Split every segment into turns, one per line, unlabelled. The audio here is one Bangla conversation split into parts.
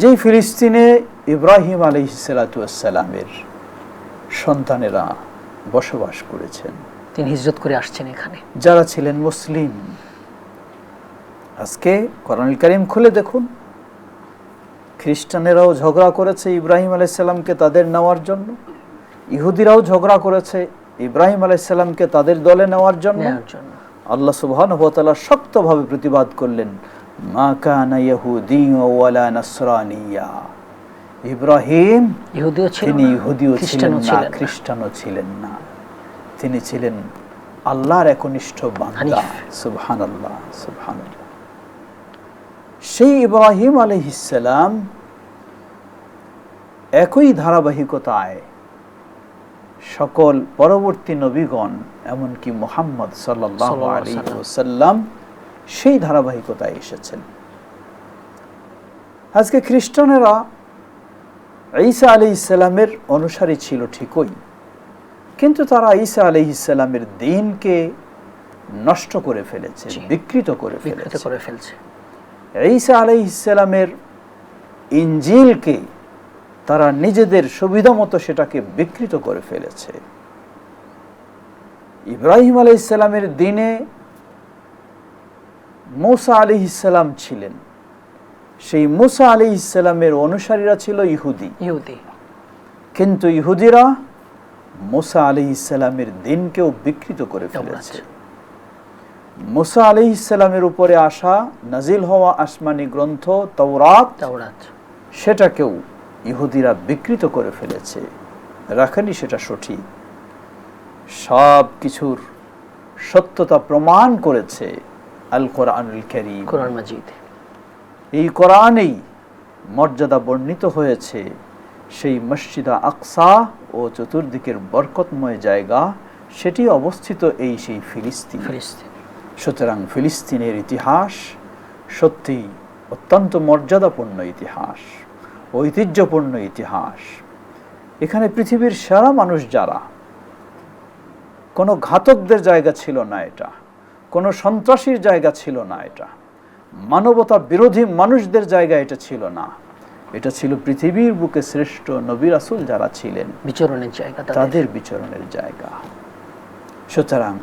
যেই ফিলিস্তিনে ইব্রাহিম আলহিসালামের সন্তানেরা বসবাস করেছেন
তিনি হিজরত করে আসছেন এখানে।
যারা ছিলেন মুসলিম। আজকে কোরআনুল করিম খুলে দেখুন খ্রিস্টানেরাও ঝগড়া করেছে ইব্রাহিম আলাইসাল্লামকে তাদের নেওয়ার জন্য ইহুদিরাও ঝগড়া করেছে ইব্রাহিম আলাইসাল্লামকে তাদের দলে নেওয়ার জন্য। আল্লাহ সুবহানাহু ওয়া শক্তভাবে প্রতিবাদ করলেন মা কানা ইয়াহুদিয়্যা ওয়ালা নাসরানিয়া ইব্রাহিম
ইহুদিও ছিল
তিনি ইহুদিও ছিলেন
খ্রিস্টানও
না
ছিলেন না।
খ্রিস্টানও ছিলেন না। তিনি ছিলেন আল্লাহর একনিষ্ঠ বান্দা। সুবহানাল্লাহ সুবহানাল্লাহ। সেই ইব্রাহিম আলাইহিসসালাম একই ধারাবাহিকতায় সকল পরবর্তী নবীগণ এমনকি মোহাম্মদ
সাল্লাম।
সেই ধারাবাহিকতায় এসেছেন। আজকে খ্রিস্টানেরা ঈসা আলি ইসলামের অনুসারী ছিল ঠিকই কিন্তু তারা ঈসা আলি ইসলামের দিনকে নষ্ট করে ফেলেছে বিকৃত করে ফেলেছে।
করে ফেলছে।
ঈসা আলি ইসলামের ইঞ্জিলকে তারা নিজেদের সুবিধা মতো সেটাকে বিকৃত করে ফেলেছে। ইব্রাহিম আলি ইসলামের দিনে মুসা আলি ইসলাম ছিলেন। সেই মুসা আলি ইসলামের অনুসারীরা ছিল ইহুদি।
ইহুদি।
কিন্তু ইহুদিরা মুসা আলি ইসলামের দিনকেও বিকৃত করে ফেলেছে। মুসা আলি ইসলামের উপরে আসা নাজিল হওয়া আসমানি গ্রন্থ তাওরাত সেটাকেও ইহুদিরা বিকৃত করে ফেলেছে। রাখেনি সেটা সঠিক। সব কিছুর সত্যতা প্রমাণ করেছে আল কোরআনুল করিম।
কোরআন মাজিদ।
এই কোরআনেই মর্যাদা বর্ণিত হয়েছে সেই মসজিদা আকসা ও চতুর্দিকের বরকতময় জায়গা সেটি অবস্থিত এই সেই ফিলিস্তিন।
ফিলিস্তিন।
সুতরাং ফিলিস্তিনের ইতিহাস সত্যি অত্যন্ত মর্যাদাপূর্ণ ইতিহাস ঐতিহ্যপূর্ণ ইতিহাস। এখানে পৃথিবীর সেরা মানুষ যারা? কোনো ঘাতকদের জায়গা ছিল না এটা। কোনো সন্ত্রাসীর জায়গা ছিল না এটা। মানবতা বিরোধী মানুষদের জায়গা এটা ছিল না। এটা ছিল পৃথিবীর বুকে শ্রেষ্ঠ নবী রাসূল যারা ছিলেন।
বিচরণের জায়গা তাদের।
বিচরণের জায়গা। সুতরাং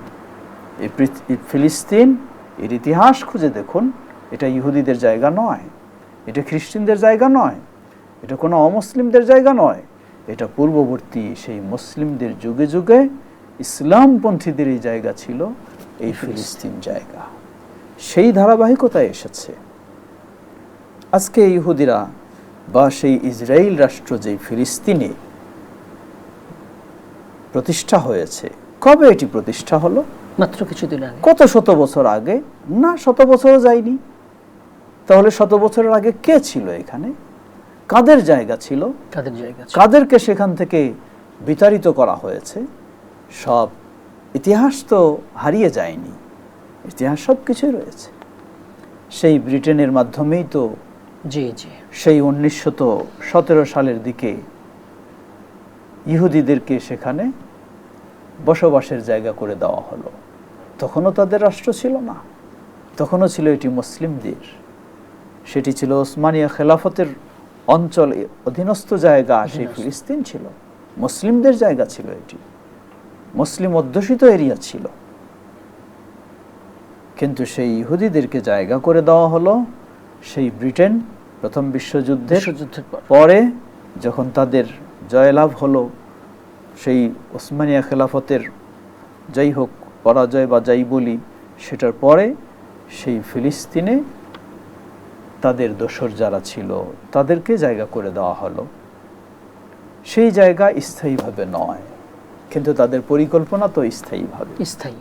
এই ফিলিস্তিন এর ইতিহাস খুঁজে দেখুন এটা ইহুদিদের জায়গা নয় এটা খ্রিস্টানদের জায়গা নয় এটা কোনো অমুসলিমদের জায়গা নয় এটা পূর্ববর্তী সেই মুসলিমদের যুগে যুগে ইসলামপন্থীদের এই জায়গা ছিল এই ফিলিস্তিন জায়গা। সেই ধারাবাহিকতায় এসেছে। আজকে ইহুদিরা বা সেই ইসরায়েল রাষ্ট্র যে ফিলিস্তিনে প্রতিষ্ঠা হয়েছে কবে এটি প্রতিষ্ঠা হলো?
মাত্র কিছুদিন আগে।
কত শত বছর আগে? না শত বছরও যায়নি। তাহলে শত বছরের আগে কে ছিল এখানে? কাদের জায়গা ছিল?
তাদের জায়গা
কাদেরকে সেখান থেকে বিতাড়িত করা হয়েছে? সব ইতিহাস তো হারিয়ে যায়নি ইতিহাস সব কিছুই রয়েছে। সেই ব্রিটেনের মাধ্যমেই তো
জি জি।
সেই উনিশশত সতেরো সালের দিকে ইহুদিদেরকে সেখানে বসবাসের জায়গা করে দেওয়া হলো। তখনও তাদের রাষ্ট্র ছিল না তখনও ছিল এটি মুসলিমদের। সেটি ছিল ওসমানিয়া খেলাফতের অঞ্চল অধীনস্থ জায়গা সেই ফিলিস্তিন ছিল। মুসলিমদের জায়গা ছিল এটি। মুসলিম অধ্যুষিত এরিয়া ছিল। কিন্তু সেই ইহুদিদেরকে জায়গা করে দেওয়া হলো সেই ব্রিটেন প্রথম বিশ্বযুদ্ধের পরে। যখন তাদের জয়লাভ হলো সেই ওসমানিয়া খেলাফতের যাই হোক পরাজয় বা যাই বলি সেটার পরে সেই ফিলিস্তিনে তাদের দোসর যারা ছিল তাদেরকে জায়গা করে দেওয়া হলো। সেই জায়গা স্থায়ীভাবে নয়। কিন্তু তাদের পরিকল্পনা তো স্থায়ীভাবে।
স্থায়ী।